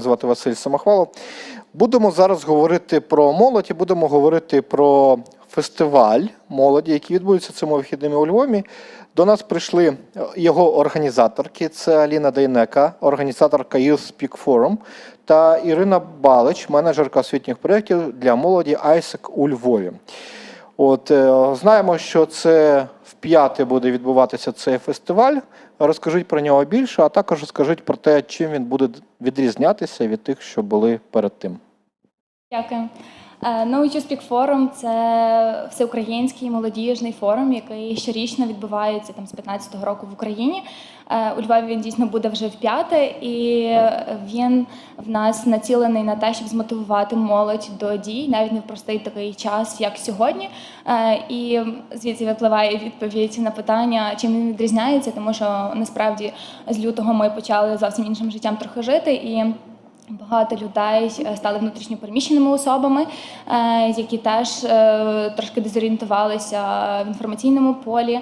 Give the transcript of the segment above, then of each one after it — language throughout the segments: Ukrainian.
Мене звати Василь Самохвалов. Будемо зараз говорити про молодь і будемо говорити про фестиваль молоді, який відбудеться цими вихідними у Львові. До нас прийшли його організаторки. Це Аліна Дейнека, організаторка Youth Speak Forum, та Ірина Балич, менеджерка освітніх проєктів для молоді ISEC у Львові. От е, знаємо, що це вп'яте буде відбуватися цей фестиваль. Розкажіть про нього більше, а також розкажіть про те, чим він буде відрізнятися від тих, що були перед тим. Дякую. No Speak Forum – це всеукраїнський молодіжний форум, який щорічно відбувається там з 15-го року в Україні. Е, У Львові він дійсно буде вже в п'яте, і він в нас націлений на те, щоб змотивувати молодь до дій, навіть не в простий такий час, як сьогодні. Е, І звідси випливає відповідь на питання, чим він відрізняється, тому що насправді з лютого ми почали зовсім іншим життям трохи жити і. Багато людей е, стали внутрішньо переміщеними особами, е, які теж е, трошки дезорієнтувалися в інформаційному полі,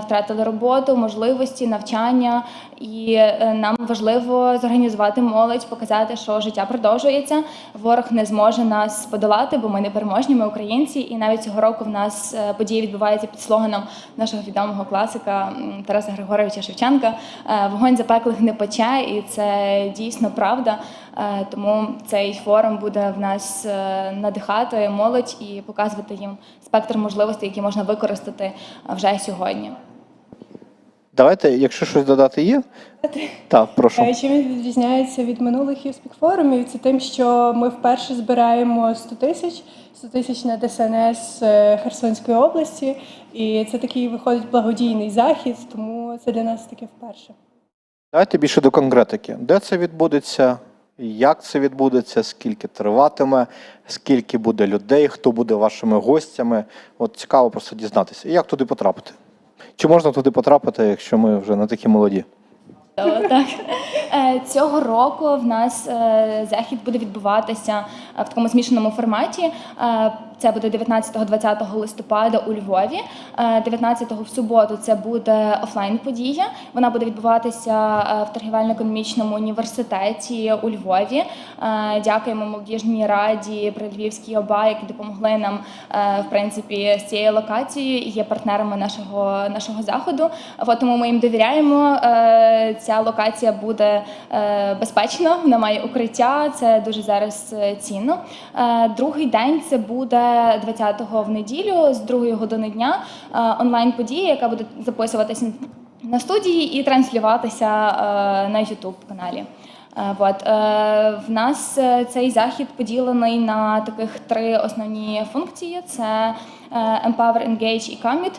втратили роботу, можливості, навчання. І нам важливо зорганізувати молодь, показати, що життя продовжується. Ворог не зможе нас подолати, бо ми не переможні, ми українці. І навіть цього року в нас події відбуваються під слоганом нашого відомого класика Тараса Григоровича Шевченка. Вогонь запеклих не пече, і це дійсно правда. Е, Тому цей форум буде в нас е, надихати молодь і показувати їм спектр можливостей, які можна використати е, вже сьогодні. Давайте, якщо щось додати є. Так, прошу. Чим він відрізняється від минулих юспік форумів? Це тим, що ми вперше збираємо 100 тисяч, 100 тисяч на ДСНС Херсонської області, і це такий виходить благодійний захід, тому це для нас таке вперше. Давайте більше до конкретики. Де це відбудеться? Як це відбудеться, скільки триватиме, скільки буде людей, хто буде вашими гостями. От цікаво просто дізнатися. І як туди потрапити? Чи можна туди потрапити, якщо ми вже не такі молоді? Так Е, цього року в нас е, захід буде відбуватися е, в такому змішаному форматі. Е, Це буде 19-20 листопада у Львові. Е, 19-го в суботу це буде офлайн подія. Вона буде відбуватися е, в торгівельно-економічному університеті у Львові. Е, Дякуємо молодіжній раді при Львівській ОБА, які допомогли нам е, в принципі з цією локацією і є партнерами нашого нашого заходу. От тому ми їм довіряємо. Е, Ця локація буде е, безпечна, вона має укриття. Це дуже зараз е, цінно. Е, Другий день це буде 20-го в неділю з другої години дня. е, Онлайн подія, яка буде записуватися на студії і транслюватися е, на youtube каналі. От Е, В нас цей захід поділений на таких три основні функції: це Empower, Engage і Commit.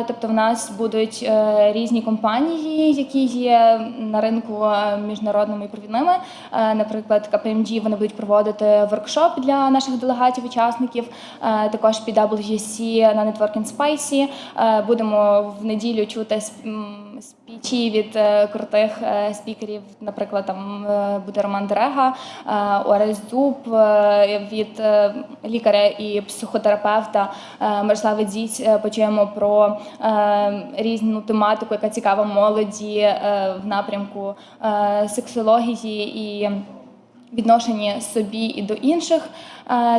Е, Тобто в нас будуть е, різні компанії, які є на ринку е, міжнародними і провідними. Е, Наприклад, KPMG вони будуть проводити воркшоп для наших делегатів-учасників. Е, Також PwC на Networking Spicy. Е, Будемо в неділю чути спічі від е, крутих е, спікерів. Наприклад, там е, буде Роман Дерега, е, Орес Зуб е, від е, лікаря і психотерапевта е, Мирослави Дзіць. е, Почуємо про е, різну тематику, яка цікава молоді е, в напрямку е, сексології і. Відношенні собі і до інших Е,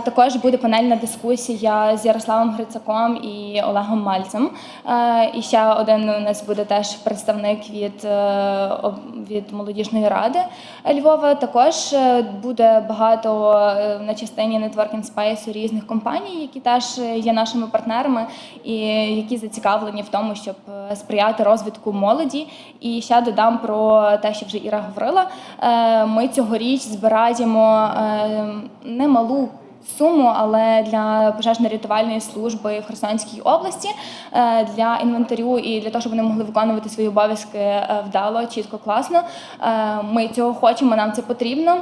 також буде панельна дискусія з Ярославом Грицаком і Олегом Мальцем. Е, І ще один у нас буде теж представник від, е, від молодіжної ради Львова. Також е, буде багато е, на частині Networking Space різних компаній, які теж є нашими партнерами, і які зацікавлені в тому, щоб е, сприяти розвитку молоді. І ще додам про те, що вже Іра говорила. Е, Ми цьогоріч збираємо е, немалу суму, але для пожежно-рятувальної служби в Херсонській області е, для інвентарю і для того, щоб вони могли виконувати свої обов'язки е, вдало, чітко, класно. Е, Ми цього хочемо, нам це потрібно.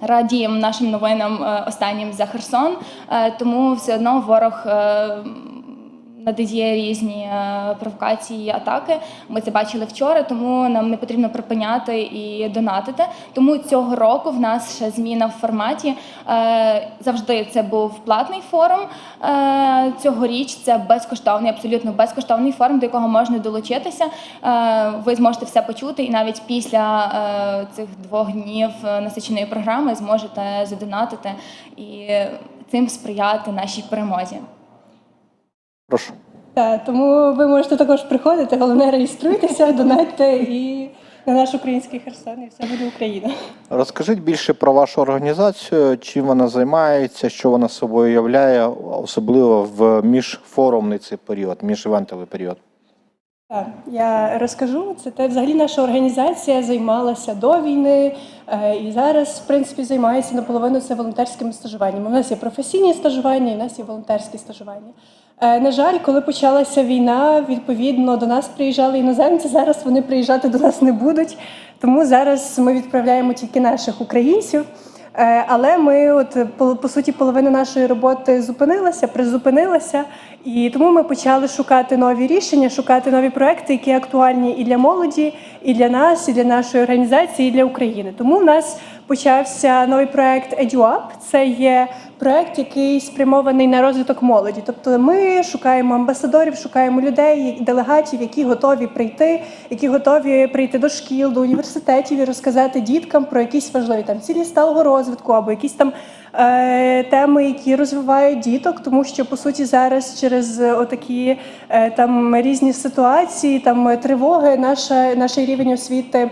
Радіємо нашим новинам останнім за Херсон, тому все одно ворог. Надає різні е, провокації, атаки. Ми це бачили вчора, тому нам не потрібно припиняти і донатити. Тому цього року в нас ще зміна в форматі. Е, Завжди це був платний форум. Е, Цьогоріч це безкоштовний, абсолютно безкоштовний форум, до якого можна долучитися. Ви зможете все почути, і навіть після цих двох днів насиченої програми зможете задонатити і цим сприяти нашій перемозі. Прошу. Так, тому ви можете також приходити, головне реєструйтеся, донатьте і на наш український Херсон, і все буде Україна. Розкажіть більше про вашу організацію, чим вона займається, що вона собою являє, особливо в міжфорумний цей період, міжівентовий період. Так, я розкажу. Це те, взагалі наша організація займалася до війни е, і зараз, в принципі, займається наполовину це волонтерськими стажуваннями. У нас є професійні стажування, і у нас є волонтерські стажування. Е, На жаль, коли почалася війна, відповідно до нас приїжджали іноземці. Зараз вони приїжджати до нас не будуть. Тому зараз ми відправляємо тільки наших українців. Е, Але ми, от по, суті, половина нашої роботи зупинилася, призупинилася, і тому ми почали шукати нові рішення, шукати нові проекти, які актуальні і для молоді, і для нас, і для нашої організації, і для України. Тому в нас почався новий проект EduUp. Це є проект, який спрямований на розвиток молоді. Тобто, ми шукаємо амбасадорів, шукаємо людей, делегатів, які готові прийти, які готові прийти до шкіл, до університетів і розказати діткам про якісь важливі там цілі сталого розвитку або якісь там е, теми, які розвивають діток, тому що по суті зараз через отакі е, там різні ситуації, там е, тривоги, наша наш рівень освіти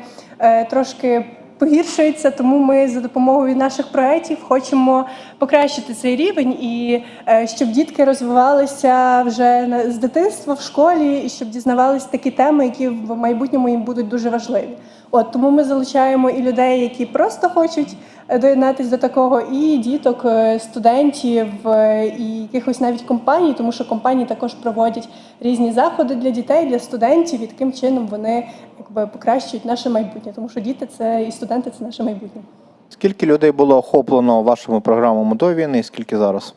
трошки. Погіршується, тому ми за допомогою наших проєктів хочемо покращити цей рівень і е, щоб дітки розвивалися вже з дитинства в школі, і щоб дізнавалися такі теми, які в майбутньому їм будуть дуже важливі. От тому ми залучаємо і людей, які просто хочуть доєднатися до такого, і діток, е, студентів, е, і якихось навіть компаній, тому що компанії також проводять різні заходи для дітей, для студентів, і таким чином вони якби покращують наше майбутнє, тому що діти це і студенти це наше майбутнє. Скільки людей було охоплено вашими програмами до війни, і скільки зараз?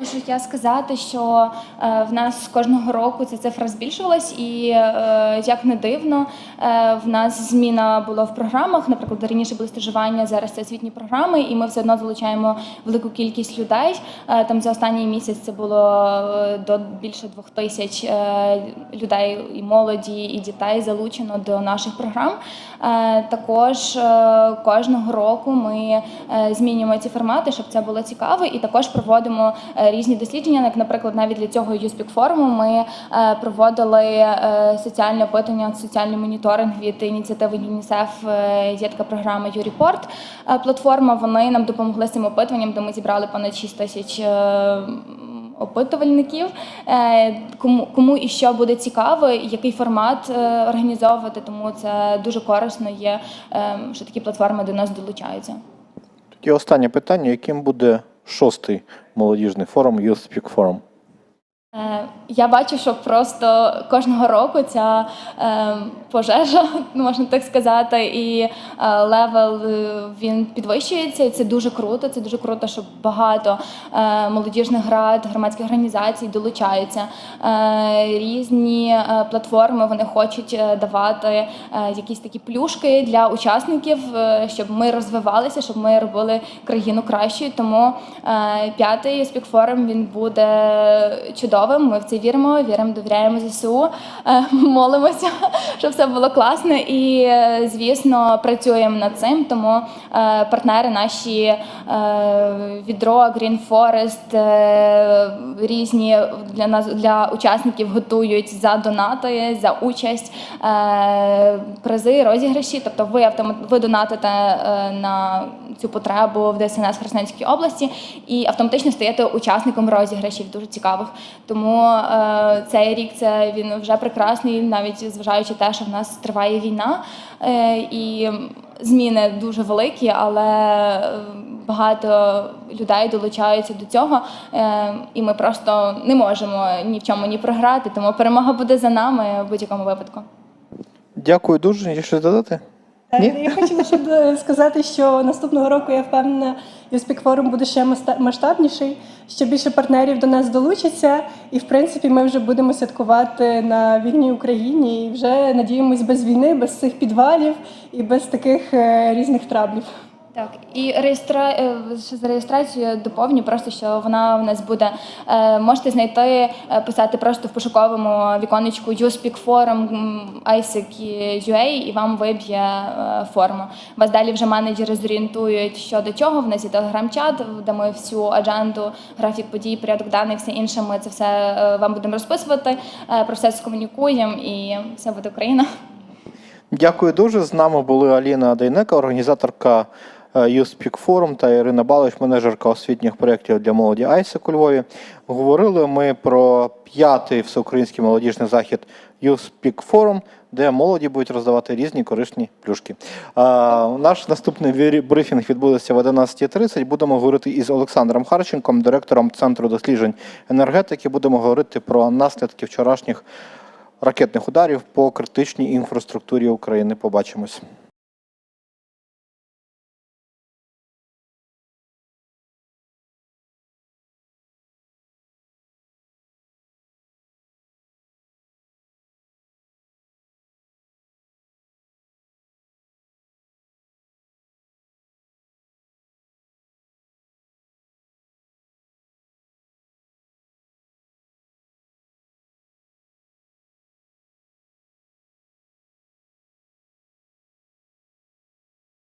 Можу я сказати, що е, в нас кожного року ця цифра збільшувалась, і е, як не дивно, е, в нас зміна була в програмах. Наприклад, раніше були стажування, зараз це освітні програми, і ми все одно залучаємо велику кількість людей. Там за останній місяць це було до більше двох тисяч людей і молоді, і дітей залучено до наших програм. Також кожного року ми змінюємо ці формати, щоб це було цікаво, і також проводимо різні дослідження. Як, наприклад, навіть для цього USPIC форуму ми е, проводили е, соціальне опитування, соціальний моніторинг від ініціативи ЮНІСЕФ е, дітка програми YouReport. Е, Платформа вони нам допомогли з цим опитуванням, де ми зібрали понад 6 тисяч. е, Опитувальників, Е, кому кому і що буде цікаво, який формат е, організовувати, тому це дуже корисно є, е, що такі платформи до нас долучаються. Тоді останнє питання: яким буде шостий молодіжний форум Youth Speak Forum? Е, Я бачу, що просто кожного року ця е, пожежа, можна так сказати, і е, левел він підвищується. І це дуже круто. Це дуже круто, що багато молодіжних рад, громадських організацій долучаються. Різні платформи вони хочуть давати якісь такі плюшки для учасників, щоб ми розвивалися, щоб ми робили країну кращою. Тому п'ятий спікфорум він буде чудовим. Ми в це віримо, віримо, довіряємо ЗСУ, е, молимося, щоб все було класно. І, е, звісно, працюємо над цим. Тому е, партнери наші відро, Green Forest, різні для нас для учасників готують за донати, за участь, призи, розіграші. Тобто, ви автомат ви донатите на цю потребу в ДСНС Херсонській області і автоматично стаєте учасником розіграшів дуже цікавих. Тому е, цей рік це він вже прекрасний, навіть зважаючи те, що в нас триває війна, е, і зміни дуже великі, але е, багато людей долучаються до цього, е, і ми просто не можемо ні в чому ні програти. Тому перемога буде за нами в будь-якому випадку. Дякую дуже. Є щось додати? Ні? Е, Я хотіла ще д- сказати, що наступного року я впевнена, Юспік форум буде ще масштабніший, що більше партнерів до нас долучаться, і в принципі ми вже будемо святкувати на вільній Україні і вже надіємось без війни, без цих підвалів і без таких е, різних траблів. Так, і реєстра... е, з реєстрацією доповню, просто що вона у нас буде. е, Можете знайти, е, писати просто в пошуковому віконечку You Speak Forum ISEC.ua і вам виб'є форму. Вас далі вже менеджери зорієнтують що до чого. В нас є телеграм-чат, де ми всю адженду, графік подій, порядок денний, все інше. Ми це все вам будемо розписувати. Про все скомунікуємо і все буде Україна. Дякую дуже. З нами були Аліна Дейнека, організаторка е, You Speak Forum та Ірина Балич, менеджерка освітніх проєктів для молоді ISEC у Львові. Говорили ми про п'ятий всеукраїнський молодіжний захід Speak Forum, де молоді будуть роздавати різні корисні плюшки. А, наш наступний брифінг відбудеться в 11.30. Будемо говорити із Олександром Харченком, директором Центру досліджень енергетики. Будемо говорити про наслідки вчорашніх ракетних ударів по критичній інфраструктурі України. Побачимось.